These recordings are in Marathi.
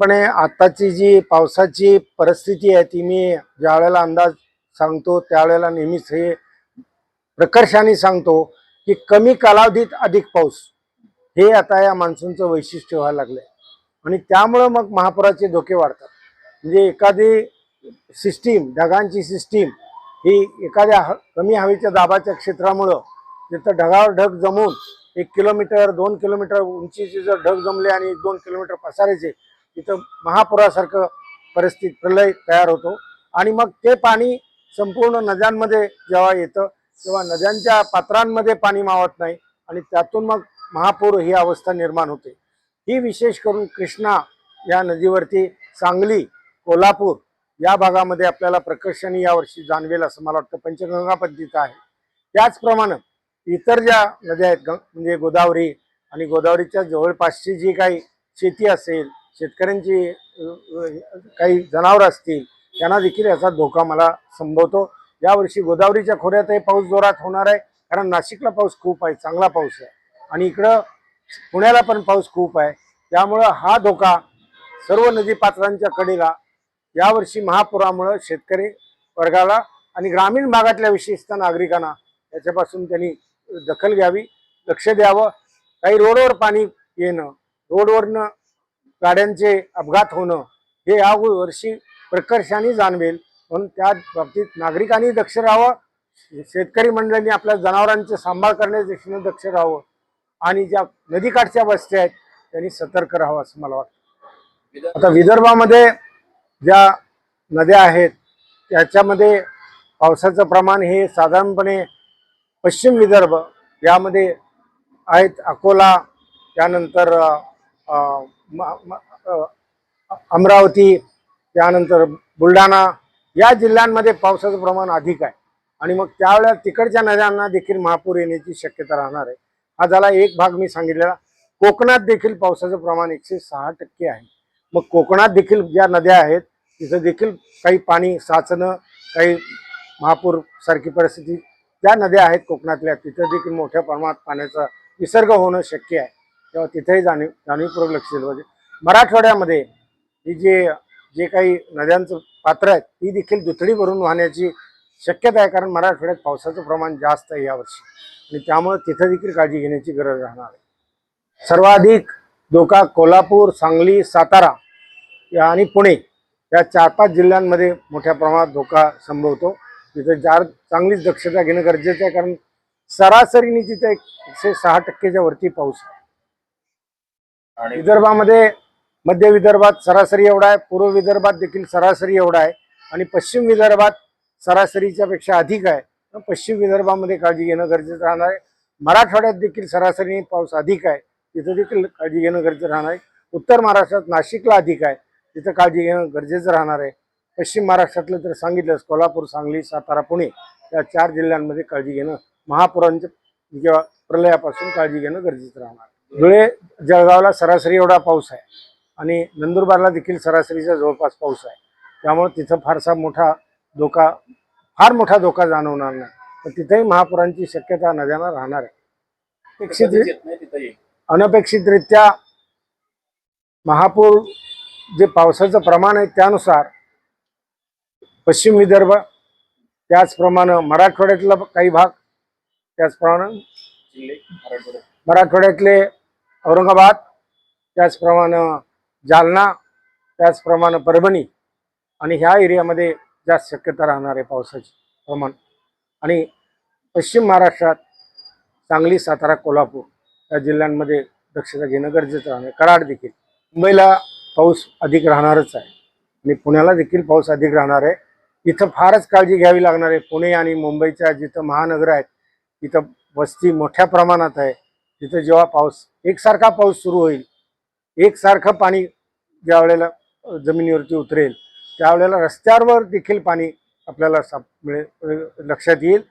पण आताची जी पावसाची परिस्थिती आहे ती मी ज्यावेळेला अंदाज सांगतो त्यावेळेला नेहमीच हे प्रकर्षाने सांगतो की कमी कालावधीत अधिक पाऊस हे आता या मान्सूनचं वैशिष्ट्य व्हायला लागलंय. आणि त्यामुळं मग महापुराचे धोके वाढतात. म्हणजे एखादी सिस्टीम ढगांची सिस्टीम ही एखाद्या ह- कमी हवेच्या दाबाच्या क्षेत्रामुळं तिथं ढगावर ढग जमून एक किलोमीटर दोन किलोमीटर उंचीचे जर ढग जमले आणि एक दोन किलोमीटर पसारायचे तिथं महापुरासारखं परिस्थिती प्रलय तयार होतो. आणि मग ते पाणी संपूर्ण नद्यांमध्ये जेव्हा येतं तेव्हा नद्यांच्या पात्रांमध्ये पाणी मावत नाही आणि त्यातून मग महापूर ही अवस्था निर्माण होते. ही विशेष करून कृष्णा या नदीवरती सांगली कोल्हापूर या भागामध्ये आपल्याला प्रकर्षाने यावर्षी जाणवेल असं मला वाटतं. पंचगंगा पद्धतीचं आहे. त्याचप्रमाणे इतर ज्या नद्या आहेत ग म्हणजे गोदावरी आणि गोदावरीच्या जवळपासची जी काही शेती असेल शेतकऱ्यांची काही जनावरं असतील त्यांना देखील याचा धोका मला संभवतो. यावर्षी गोदावरीच्या खोऱ्यातही पाऊस जोरात होणार आहे कारण नाशिकला पाऊस खूप आहे चांगला पाऊस आहे. आणि इकडं पुण्याला पण पाऊस खूप आहे. त्यामुळं हा धोका सर्व नदी पात्रांच्या कडेला यावर्षी महापुरामुळं शेतकरी वर्गाला आणि ग्रामीण भागातल्या विशेषतः नागरिकांना याच्यापासून त्यांनी दखल घ्यावी लक्ष द्यावं. काही रोडवर पाणी येणं रोडवरनं गाड्यांचे अपघात होणं हे या वर्षी प्रकर्षाने जाणवेल. म्हणून त्या बाबतीत नागरिकांनी दक्ष राहावं. शेतकरी मंडळांनी आपल्या जनावरांचे सांभाळ करण्याच्या दृष्टीनं दक्ष राहावं. आणि ज्या नदीकाठच्या वस्त्या आहेत त्यांनी सतर्क राहावं असं मला वाटतं. आता विदर्भामध्ये ज्या नद्या आहेत त्याच्यामध्ये पावसाचं प्रमाण हे साधारणपणे पश्चिम विदर्भ यामध्ये आहेत अकोला त्यानंतर अमरावती त्यानंतर बुलढाणा या जिल्ह्यांमध्ये पावसाचं प्रमाण अधिक आहे. आणि मग त्यावेळेला तिकडच्या नद्यांना देखील महापूर येण्याची शक्यता राहणार आहे. हा झाला एक भाग मी सांगितलेला. कोकणात देखील पावसाचं प्रमाण एकशे सहा टक्के आहे. मग कोकणात देखील ज्या नद्या आहेत तिथं देखील काही पाणी साचणं काही महापूर सारखी परिस्थिती ज्या नद्या आहेत कोकणातल्या तिथं देखील मोठ्या प्रमाणात पाण्याचा विसर्ग होणं शक्य आहे. तेव्हा तिथेही जाणीव जाणीवपूर्वक लक्ष दिलं पाहिजे. मराठवाड्यामध्ये ही जे जे काही नद्यांचं पात्र आहेत ती देखील दुथडी भरून वाहण्याची शक्यता आहे कारण मराठवाड्यात पावसाचं प्रमाण जास्त आहे यावर्षी. आणि त्यामुळे तिथं देखील काळजी घेण्याची गरज राहणार आहे. सर्वाधिक धोका कोल्हापूर सांगली सातारा या आणि पुणे या चार पाच जिल्ह्यांमध्ये मोठ्या प्रमाणात धोका संभवतो. तिथे जार चांगलीच दक्षता घेणं गरजेचं आहे कारण सरासरीने तिथं एकशे सहा टक्केच्या वरती पाऊस आहे. विदर्भामध्ये मध्य विदर्भात सरासरी एवढा आहे पूर्व विदर्भात देखील सरासरी एवढा आहे आणि पश्चिम विदर्भात सरासरीच्या पेक्षा अधिक आहे. पश्चिम विदर्भामध्ये काळजी घेणं गरजेचं राहणार आहे. मराठवाड्यात देखील सरासरी पाऊस अधिक आहे तिथं देखील काळजी घेणं गरजेचं राहणार आहे. उत्तर महाराष्ट्रात नाशिकला अधिक आहे तिथं काळजी घेणं गरजेचं राहणार आहे. पश्चिम महाराष्ट्रातलं तर सांगितलंच कोल्हापूर सांगली सातारा पुणे या चार जिल्ह्यांमध्ये काळजी घेणं महापुरांच्या किंवा प्रलयापासून काळजी घेणं गरजेचं राहणार धुळे जळगावला सरासरी एवढा पाऊस आहे. आणि नंदुरबारला देखील सरासरीचा जवळपास पाऊस आहे. त्यामुळे तिथं फारसा मोठा धोका फार मोठा धोका जाणवणार नाही. पण तिथेही महापुरांची शक्यता नद्यांना राहणार आहे. अपेक्षित अनपेक्षितरित्या महापूर जे पावसाचं प्रमाण आहे त्यानुसार पश्चिम विदर्भ त्याचप्रमाणे मराठवाड्यातला काही भाग त्याचप्रमाणे मराठवाड्यातले औरंगाबाद त्याचप्रमाणे जालना त्याचप्रमाणे परभणी आणि ह्या एरियामध्ये जास्त शक्यता राहणार आहे पावसाची प्रमाण. आणि पश्चिम महाराष्ट्रात सांगली सातारा कोल्हापूर या जिल्ह्यांमध्ये दक्षता घेणं गरजेचं राहणार. कराड देखील. मुंबईला पाऊस अधिक राहणारच आहे. आणि पुण्याला देखील पाऊस अधिक राहणार आहे. इथं फारच काळजी घ्यावी लागणार आहे. पुणे आणि मुंबईच्या जिथं महानगर आहेत तिथं वस्ती मोठ्या प्रमाणात आहे. तिथं जेव्हा पाऊस एकसारखा पाऊस सुरू होईल एकसारखं पाणी ज्या वेळेला जमिनीवरती उतरेल त्यावेळेला रस्त्यावर देखील पाणी आपल्याला साप मिळेल लक्षात येईल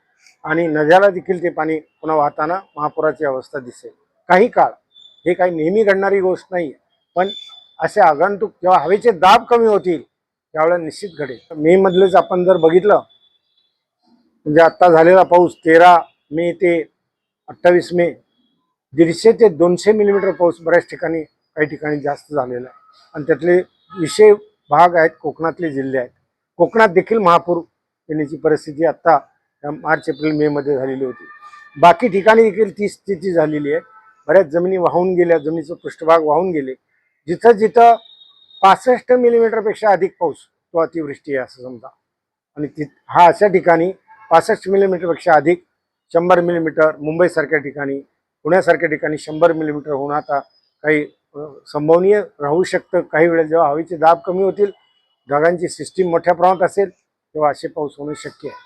आणि नद्याला देखील ते पाणी पुन्हा वाहताना महापुराची अवस्था दिसेल. काही काळ हे काही नेहमी घडणारी गोष्ट नाही पण असे आगंतुक जेव्हा हवेचे दाब कमी होतील त्यावेळेला निश्चित घडेल. मे मधलेच आपण जर बघितलं म्हणजे आत्ता झालेला पाऊस तेरा मे ते अठ्ठावीस मे दीडशे ते दोनशे मिलीमीटर पाऊस बऱ्याच ठिकाणी काही ठिकाणी जास्त झालेला आहे. आणि त्यातले विषय भाग आहेत कोकणातले जिल्हे आहेत. कोकणात देखील महापूर येण्याची परिस्थिती आत्ता मार्च एप्रिल मे मध्ये झालेली होती. बाकी ठिकाणी देखील ती स्थिती झालेली आहे. बऱ्याच जमिनी वाहून गेल्या जमिनीचं पृष्ठभाग वाहून गेले. जिथं जिथं पासष्ट मिलीमीटरपेक्षा अधिक पाऊस तो अतिवृष्टी आहे असं समजा. आणि ति हा अशा ठिकाणी पासष्ट मिलीमीटरपेक्षा अधिक शंभर मिलीमीटर मुंबईसारख्या ठिकाणी पुण्यासारख्या ठिकाणी शंभर मिलीमीटर होऊन आता काही संभवनीय राहू शकतं. काही वेळेस जेव्हा हवेचे दाब कमी होतील ढगांची सिस्टीम मोठ्या प्रमाणात असेल तेव्हा असे पाऊस होणे शक्य आहे.